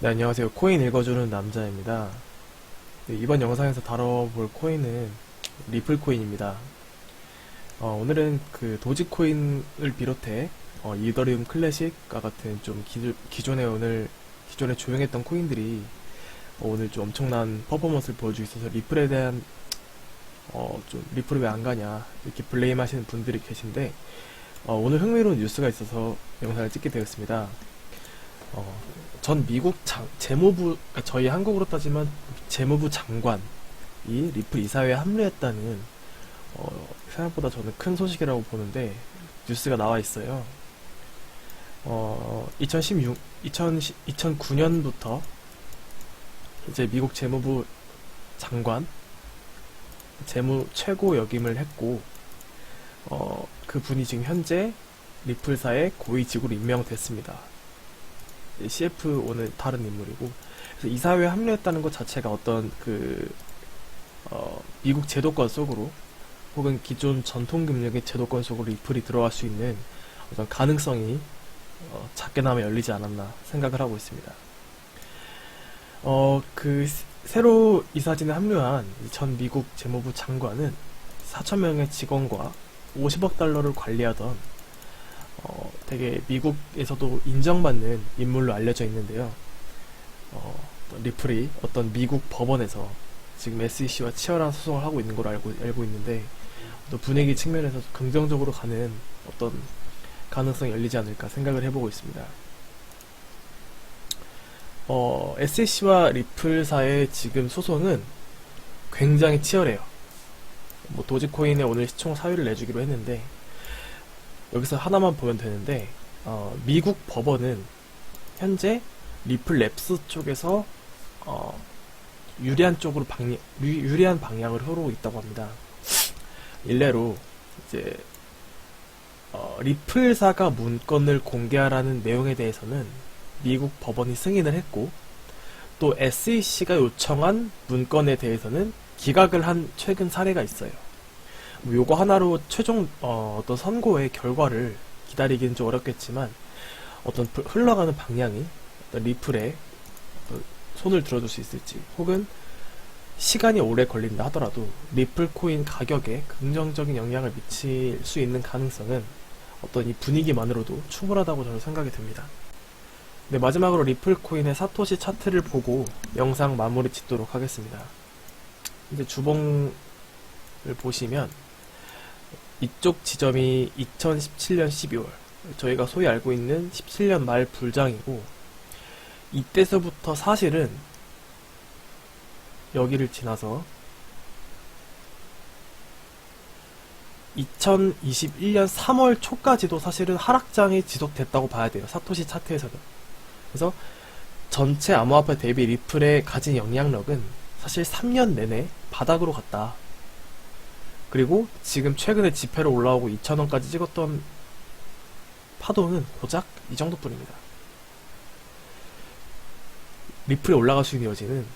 네, 안녕하세요. 코인 읽어주는 남자입니다. 네, 이번 영상에서 다뤄볼 코인은 리플 코인입니다. 어, 오늘은 그 도지코인을 비롯해 어, 이더리움 클래식과 같은 좀 기, 기존에 오늘 기존에 조용했던 코인들이 어, 오늘 좀 엄청난 퍼포먼스를 보여주고 있어서 리플에 대한 어, 좀 리플을 왜안 가냐 이렇게 블레임 하시는 분들이 계신데 어, 오늘 흥미로운 뉴스가 있어서 영상을 찍게 되었습니다. 어, 전 미국 장- 재무부 그러니까 저희 한국으로 따지면 재무부 장관이 리플 이사회에 합류했다는 어, 생각보다 저는 큰 소식이라고 보는데 뉴스가 나와 있어요. 어, 2016, 2010, 2009년부터 이제 미국 재무부 장관 재무 최고 역임을 했고 어, 그 분이 지금 현재 리플사의 고위직으로 임명됐습니다. CF 오늘 다른 인물이고 그래서 이사회에 합류했다는 것 자체가 어떤 그 어, 미국 제도권 속으로 혹은 기존 전통 금융의 제도권 속으로 리플이 들어갈 수 있는 어떤 가능성이 어, 작게나마 열리지 않았나 생각을 하고 있습니다. 어, 그 시- 새로 이사진에 합류한 이전 미국 재무부 장관은 4천 명의 직원과 50억 달러를 관리하던 어, 되게 미국에서도 인정받는 인물로 알려져 있는데요. 어, 리플이 어떤 미국 법원에서 지금 SEC와 치열한 소송을 하고 있는 걸로 알고, 알고 있는데 또 분위기 측면에서 긍정적으로 가는 어떤 가능성이 열리지 않을까 생각을 해보고 있습니다. 어, SEC와 리플사의 지금 소송은 굉장히 치열해요. 뭐 도지코인에 오늘 시총 사유를 내주기로 했는데 여기서 하나만 보면 되는데 어, 미국 법원은 현재 리플 랩스 쪽에서 어, 유리한 쪽으로 유- 유리한 방향을 흐르고 있다고 합니다. 일례로 이제 어, 리플사가 문건을 공개하라는 내용에 대해서는 미국 법원이 승인을 했고 또 SEC가 요청한 문건에 대해서는 기각을 한 최근 사례가 있어요. 뭐 요거 하나로 최종 어, 떤 선고의 결과를 기다리기는 좀 어렵겠지만 어떤 부- 흘러가는 방향이 어떤 리플에 어떤 손을 들어줄 수 있을지 혹은 시간이 오래 걸린다 하더라도 리플 코인 가격에 긍정적인 영향을 미칠 수 있는 가능성은 어떤 이 분위기만으로도 충분하다고 저는 생각이 듭니다. 네, 마지막으로 리플 코인의 사토시 차트를 보고 영상 마무리 짓도록 하겠습니다. 이제 주봉을 보시면 이쪽 지점이 2017년 12월 저희가 소위 알고 있는 17년 말 불장이고 이때서부터 사실은 여기를 지나서 2021년 3월 초까지도 사실은 하락장이 지속됐다고 봐야 돼요. 사토시 차트에서는. 그래서 전체 암호화폐 대비 리플의 가진 영향력은 사실 3년 내내 바닥으로 갔다. 그리고 지금 최근에 지폐로 올라오고 2,000원까지 찍었던 파도는 고작 이 정도뿐입니다. 리플에 올라갈 수 있는 여지는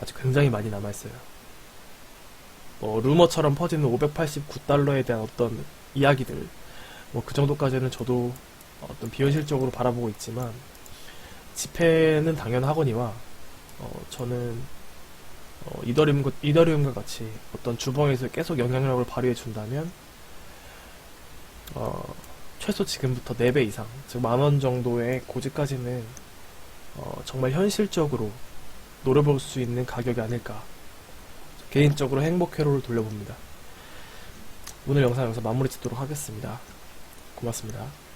아직 굉장히 많이 남아있어요. 뭐, 루머처럼 퍼지는 589달러에 대한 어떤 이야기들, 뭐, 그 정도까지는 저도 어떤 비현실적으로 바라보고 있지만, 지폐는 당연하거니와, 어, 저는, 어, 이더리움과, 이더리움과 같이 어떤 주봉에서 계속 영향력을 발휘해 준다면, 어, 최소 지금부터 4배 이상, 즉 만원 정도의 고지까지는, 어, 정말 현실적으로 노려볼 수 있는 가격이 아닐까. 개인적으로 행복 회로를 돌려봅니다. 오늘 영상 여기서 마무리 짓도록 하겠습니다. 고맙습니다.